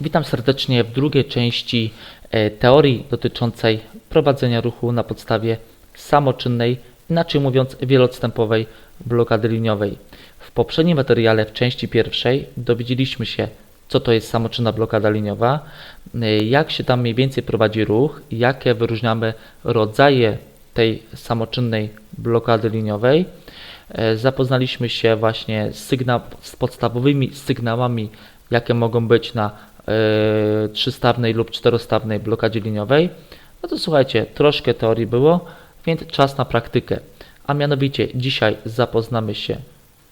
Witam serdecznie w drugiej części e, teorii dotyczącej prowadzenia ruchu na podstawie samoczynnej, inaczej mówiąc wieloodstępowej blokady liniowej. W poprzednim materiale w części pierwszej dowiedzieliśmy się, co to jest samoczynna blokada liniowa, e, jak się tam mniej więcej prowadzi ruch, jakie wyróżniamy rodzaje tej samoczynnej blokady liniowej. E, Zapoznaliśmy się właśnie z, sygna- z podstawowymi sygnałami, jakie mogą być na trzystawnej lub czterostawnej blokadzie liniowej. No to słuchajcie, troszkę teorii było, więc czas na praktykę. A mianowicie dzisiaj zapoznamy się,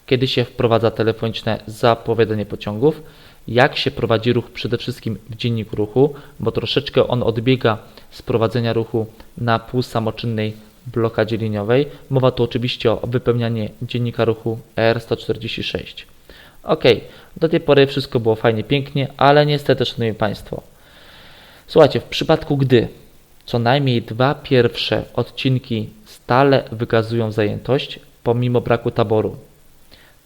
kiedy się wprowadza telefoniczne zapowiadanie pociągów, jak się prowadzi ruch przede wszystkim w dzienniku ruchu, bo troszeczkę on odbiega z prowadzenia ruchu na półsamoczynnej blokadzie liniowej. Mowa tu oczywiście o wypełnianiu dziennika ruchu R146. Ok, do tej pory wszystko było fajnie, pięknie, ale niestety, Szanowni Państwo, słuchajcie, w przypadku gdy co najmniej dwa pierwsze odcinki stale wykazują zajętość, pomimo braku taboru,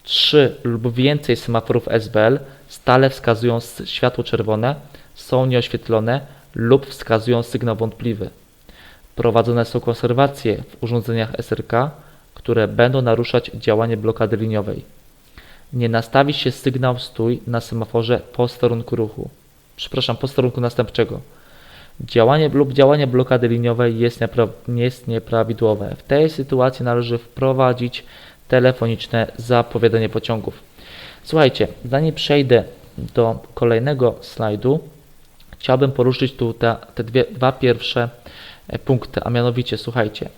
trzy lub więcej semaforów SBL stale wskazują światło czerwone, są nieoświetlone lub wskazują sygnał wątpliwy. Prowadzone są konserwacje w urządzeniach SRK, które będą naruszać działanie blokady liniowej. Nie nastawi się sygnał stój na semaforze posterunku ruchu. Przepraszam, posterunku następczego. Działanie lub działanie blokady liniowej jest, jest nieprawidłowe. W tej sytuacji należy wprowadzić telefoniczne zapowiadanie pociągów. Słuchajcie, zanim przejdę do kolejnego slajdu, chciałbym poruszyć tu te, te dwie, dwa pierwsze e, punkty, a mianowicie, słuchajcie,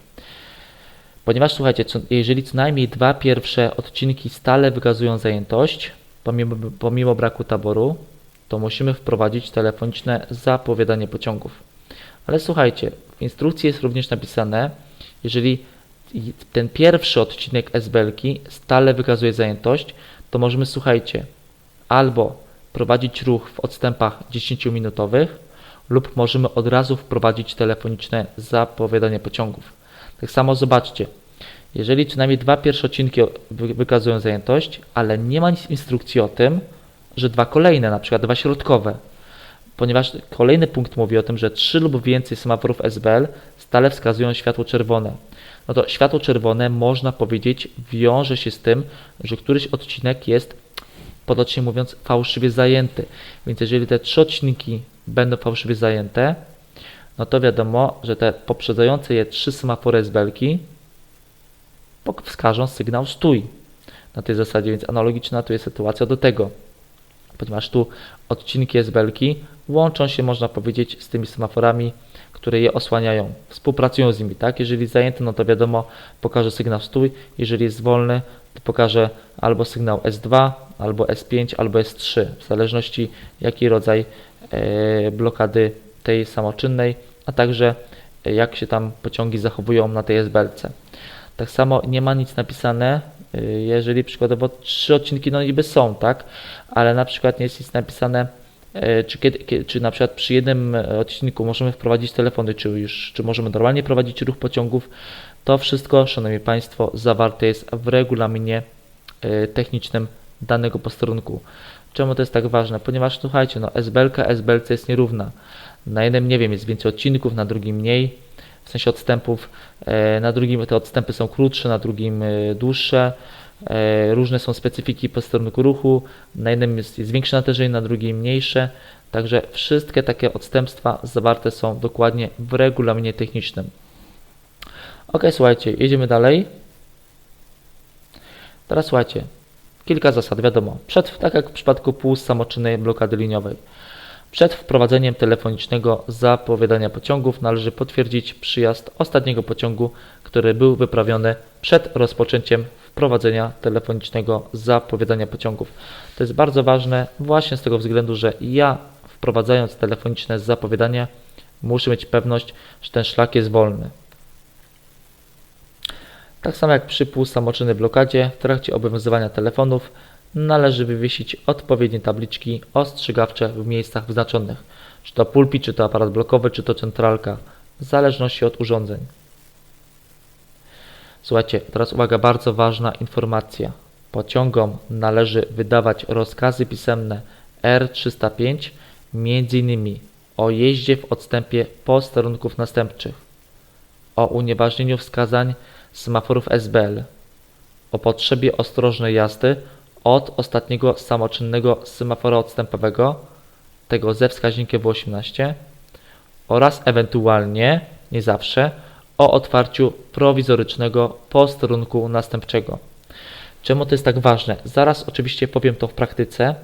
ponieważ słuchajcie, co, jeżeli co najmniej dwa pierwsze odcinki stale wykazują zajętość, pomimo, pomimo braku taboru, to musimy wprowadzić telefoniczne zapowiadanie pociągów. Ale słuchajcie, w instrukcji jest również napisane, jeżeli ten pierwszy odcinek SBL-ki stale wykazuje zajętość, to możemy, słuchajcie, albo prowadzić ruch w odstępach 10-minutowych, lub możemy od razu wprowadzić telefoniczne zapowiadanie pociągów. Tak samo zobaczcie, jeżeli co najmniej dwa pierwsze odcinki wykazują zajętość, ale nie ma instrukcji o tym, że dwa kolejne, na przykład dwa środkowe, ponieważ kolejny punkt mówi o tym, że trzy lub więcej semaforów SBL stale wskazują światło czerwone. No to światło czerwone, można powiedzieć, wiąże się z tym, że któryś odcinek jest, potocznie mówiąc, fałszywie zajęty. Więc jeżeli te trzy odcinki będą fałszywie zajęte, no to wiadomo, że te poprzedzające je trzy semafory SBL-ki pok- wskażą sygnał stój. Na tej zasadzie, więc analogiczna tu jest sytuacja do tego ponieważ tu odcinki SBL-ki łączą się, można powiedzieć, z tymi semaforami, które je osłaniają. Współpracują z nimi, tak? Jeżeli zajęty, no to wiadomo, pokaże sygnał stój. Jeżeli jest wolny, to pokaże albo sygnał S2, albo S5, albo S3, w zależności jaki rodzaj e, blokady tej samoczynnej, a także e, jak się tam pociągi zachowują na tej SBL-ce. Tak samo nie ma nic napisane, y, jeżeli przykładowo trzy odcinki no niby są, tak? Ale na przykład nie jest nic napisane, y, czy, kiedy, kie- czy na przykład przy jednym e, odcinku możemy wprowadzić telefony, czy już, czy możemy normalnie prowadzić ruch pociągów. To wszystko, Szanowni Państwo, zawarte jest w regulaminie technicznym danego posterunku. Czemu to jest tak ważne? Ponieważ słuchajcie, no SBLka SBLC jest nierówna. Na jednym, nie wiem, jest więcej odcinków, na drugim mniej, w sensie odstępów. E, Na drugim te odstępy są krótsze, na drugim e, dłuższe. E, Różne są specyfiki posterunku ruchu. Na jednym jest, jest większe natężenie, na drugim mniejsze. Także wszystkie takie odstępstwa zawarte są dokładnie w regulaminie technicznym. Ok, słuchajcie, jedziemy dalej. Teraz słuchajcie, kilka zasad, wiadomo. Przed, tak jak w przypadku półsamoczynnej blokady liniowej. Przed wprowadzeniem telefonicznego zapowiadania pociągów należy potwierdzić przyjazd ostatniego pociągu, który był wyprawiony przed rozpoczęciem wprowadzenia telefonicznego zapowiadania pociągów. To jest bardzo ważne właśnie z tego względu, że ja wprowadzając telefoniczne zapowiadanie muszę mieć pewność, że ten szlak jest wolny. Tak samo jak przy półsamoczynnej blokadzie, w trakcie obowiązywania telefonów należy wywiesić odpowiednie tabliczki ostrzegawcze w miejscach wyznaczonych. Czy to pulpit, czy to aparat blokowy, czy to centralka, w zależności od urządzeń. Słuchajcie, teraz uwaga, bardzo ważna informacja. Pociągom należy wydawać rozkazy pisemne R305 m.in. o jeździe w odstępie posterunków następczych, o unieważnieniu wskazań semaforów SBL, o potrzebie ostrożnej jazdy od ostatniego samoczynnego semafora odstępowego, tego ze wskaźnikiem W18, oraz ewentualnie, nie zawsze, o otwarciu prowizorycznego posterunku następczego. Czemu to jest tak ważne? Zaraz oczywiście powiem to w praktyce,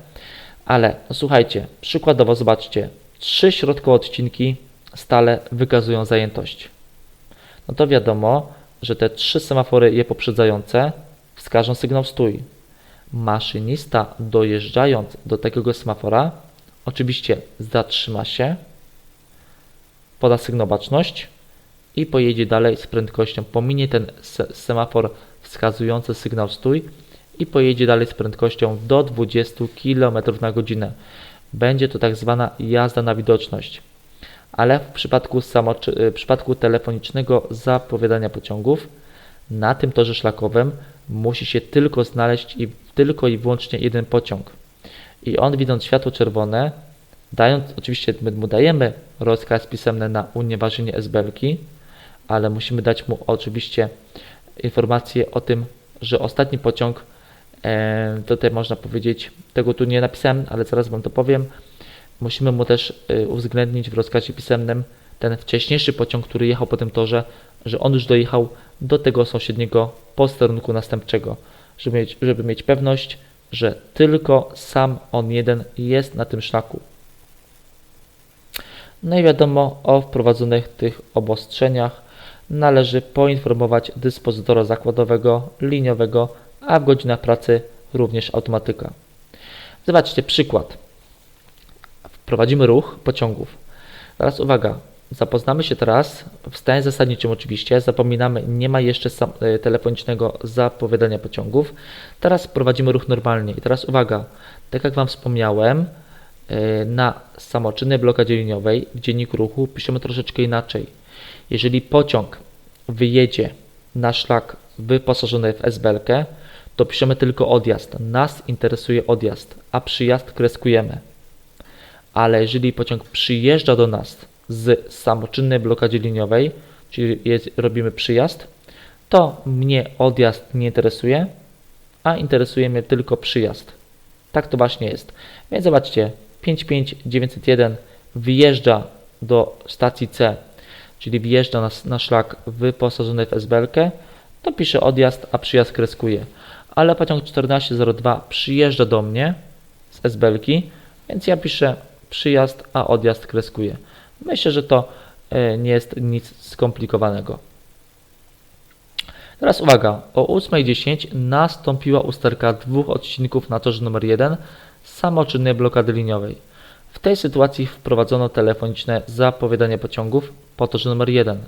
ale no słuchajcie, przykładowo zobaczcie, trzy środkowe odcinki stale wykazują zajętość. No to wiadomo, że te trzy semafory je poprzedzające wskażą sygnał stój. Maszynista dojeżdżając do takiego semafora oczywiście zatrzyma się, poda sygnał baczność i pojedzie dalej z prędkością, pominie ten se semafor wskazujący sygnał stój i pojedzie dalej z prędkością do 20 km na godzinę. Będzie to tak zwana jazda na widoczność. Ale w przypadku, w przypadku telefonicznego zapowiadania pociągów na tym torze szlakowym musi się tylko znaleźć i tylko i wyłącznie jeden pociąg. I on widząc światło czerwone, dając, oczywiście my mu dajemy rozkaz pisemny na unieważnienie SBL-ki, ale musimy dać mu oczywiście informację o tym, że ostatni pociąg, e, tutaj można powiedzieć, tego tu nie napisałem, ale zaraz Wam to powiem, musimy mu też e, uwzględnić w rozkazie pisemnym ten wcześniejszy pociąg, który jechał po tym torze, że on już dojechał do tego sąsiedniego posterunku następczego, żeby mieć, żeby mieć pewność, że tylko sam on jeden jest na tym szlaku. No i wiadomo o wprowadzonych tych obostrzeniach należy poinformować dyspozytora zakładowego, liniowego, a w godzinach pracy również automatyka. Zobaczcie przykład. Wprowadzimy ruch pociągów. Teraz uwaga, zapoznamy się teraz w stanie zasadniczym oczywiście. Zapominamy, nie ma jeszcze e, telefonicznego zapowiadania pociągów. Teraz prowadzimy ruch normalnie. I teraz uwaga, tak jak Wam wspomniałem, e, na samoczynnej blokadzie liniowej w dzienniku ruchu piszemy troszeczkę inaczej. Jeżeli pociąg wyjedzie na szlak wyposażony w SBL-kę, to piszemy tylko odjazd. Nas interesuje odjazd, a przyjazd kreskujemy. Ale jeżeli pociąg przyjeżdża do nas z samoczynnej blokadzie liniowej, czyli jest, robimy przyjazd, to mnie odjazd nie interesuje, a interesuje mnie tylko przyjazd. Tak to właśnie jest. Więc zobaczcie, 55901 wyjeżdża do stacji C czyli wjeżdża na, na szlak wyposażony w SBL-kę, to pisze odjazd, a przyjazd kreskuje. Ale pociąg 1402 przyjeżdża do mnie z SBL-ki, więc ja piszę przyjazd, a odjazd kreskuje. Myślę, że to e, nie jest nic skomplikowanego. Teraz uwaga, o 8.10 nastąpiła usterka dwóch odcinków na torze numer 1 samoczynnej blokady liniowej. W tej sytuacji wprowadzono telefoniczne zapowiadanie pociągów po torze numer 1.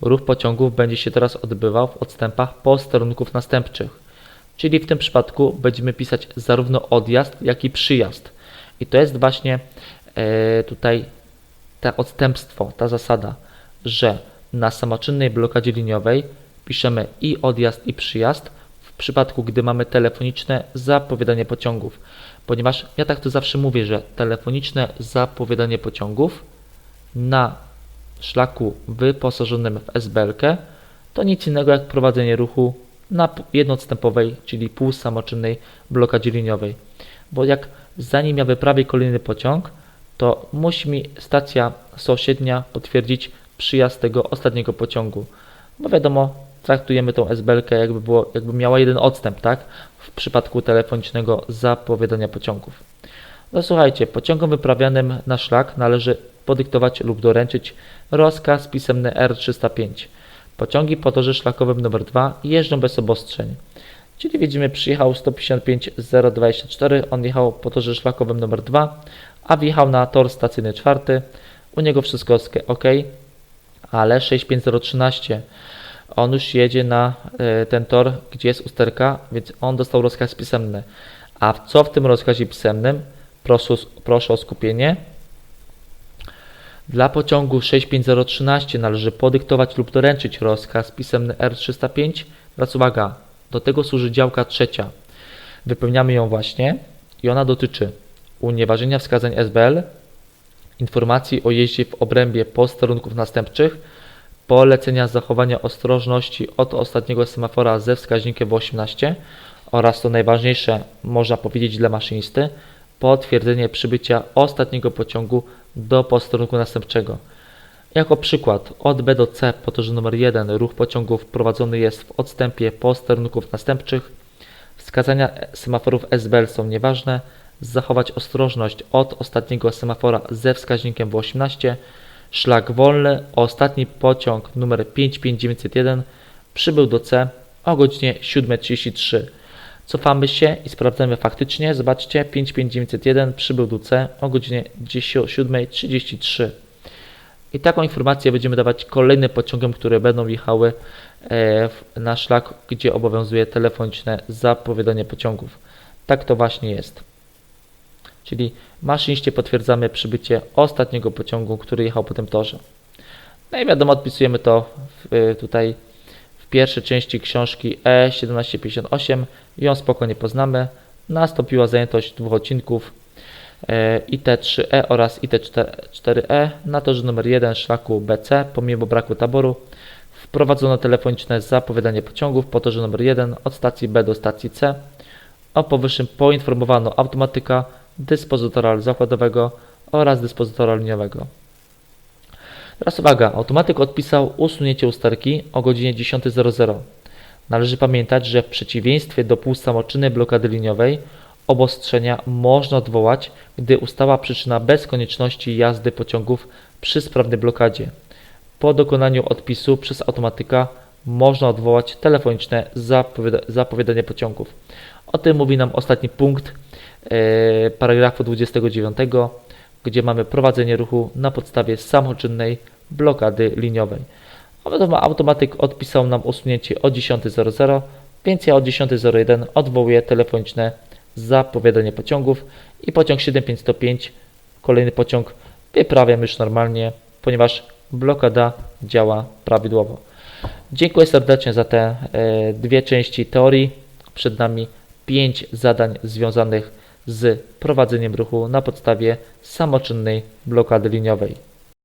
Ruch pociągów będzie się teraz odbywał w odstępach posterunków następczych, czyli w tym przypadku będziemy pisać zarówno odjazd, jak i przyjazd. I to jest właśnie e, tutaj to odstępstwo, ta zasada, że na samoczynnej blokadzie liniowej piszemy i odjazd, i przyjazd w przypadku, gdy mamy telefoniczne zapowiadanie pociągów ponieważ ja tak to zawsze mówię, że telefoniczne zapowiadanie pociągów na szlaku wyposażonym w SBL-kę to nic innego jak prowadzenie ruchu na jednoodstępowej, czyli półsamoczynnej blokadzie liniowej. Bo jak zanim ja wyprawię kolejny pociąg, to musi mi stacja sąsiednia potwierdzić przyjazd tego ostatniego pociągu. Bo wiadomo, traktujemy tą SBL-kę jakby, było, jakby miała jeden odstęp, tak? W przypadku telefonicznego zapowiadania pociągów. No słuchajcie, pociągom wyprawianym na szlak należy podyktować lub doręczyć rozkaz pisemny R305. Pociągi po torze szlakowym numer 2 jeżdżą bez obostrzeń. Czyli widzimy, przyjechał 155024, on jechał po torze szlakowym numer 2, a wjechał na tor stacyjny czwarty. U niego wszystko ok, ale 65013 on już jedzie na e, ten tor, gdzie jest usterka, więc on dostał rozkaz pisemny. A co w tym rozkazie pisemnym? Proszę, proszę o skupienie. Dla pociągu 65013 należy podyktować lub doręczyć rozkaz pisemny R305. Teraz uwaga, do tego służy działka trzecia. Wypełniamy ją właśnie i ona dotyczy unieważnienia wskazań SBL informacji o jeździe w obrębie posterunków następczych, polecenia zachowania ostrożności od ostatniego semafora ze wskaźnikiem 18 oraz to najważniejsze, można powiedzieć dla maszynisty, potwierdzenie przybycia ostatniego pociągu do posterunku następczego. Jako przykład, od B do C po torze numer 1 ruch pociągów prowadzony jest w odstępie posterunków następczych. Wskazania semaforów SBL są nieważne. Zachować ostrożność od ostatniego semafora ze wskaźnikiem w 18. Szlak wolny. Ostatni pociąg numer 55901 przybył do C o godzinie 7.33. Cofamy się i sprawdzamy faktycznie. Zobaczcie, 55901 przybył do C o godzinie 7.33. I taką informację będziemy dawać kolejnym pociągom, które będą jechały e, na szlak, gdzie obowiązuje telefoniczne zapowiadanie pociągów. Tak to właśnie jest. Czyli maszyniście potwierdzamy przybycie ostatniego pociągu, który jechał po tym torze. No i wiadomo, odpisujemy to w, e, tutaj w pierwszej części książki E E1758. Ją spokojnie poznamy. Nastąpiła zajętość dwóch odcinków e, IT3E oraz IT4E na torze numer 1 szlaku BC pomimo braku taboru wprowadzono telefoniczne zapowiadanie pociągów po torze numer 1 od stacji B do stacji C. O powyższym poinformowano automatyka, dyspozytora zakładowego oraz dyspozytora liniowego. Teraz uwaga, automatyk odpisał usunięcie usterki o godzinie 10.00. Należy pamiętać, że w przeciwieństwie do półsamoczynnej blokady liniowej obostrzenia można odwołać, gdy ustała przyczyna bez konieczności jazdy pociągów przy sprawnej blokadzie. Po dokonaniu odpisu przez automatyka można odwołać telefoniczne zapowiada- zapowiadanie pociągów. O tym mówi nam ostatni punkt paragrafu 29, gdzie mamy prowadzenie ruchu na podstawie samoczynnej blokady liniowej. Automatyk odpisał nam usunięcie o 10.00, więc ja o 10.01 odwołuję telefoniczne zapowiadanie pociągów i pociąg 7505, kolejny pociąg, wyprawiam już normalnie, ponieważ blokada działa prawidłowo. Dziękuję serdecznie za te e, dwie części teorii. Przed nami pięć zadań związanych z prowadzeniem ruchu na podstawie samoczynnej blokady liniowej.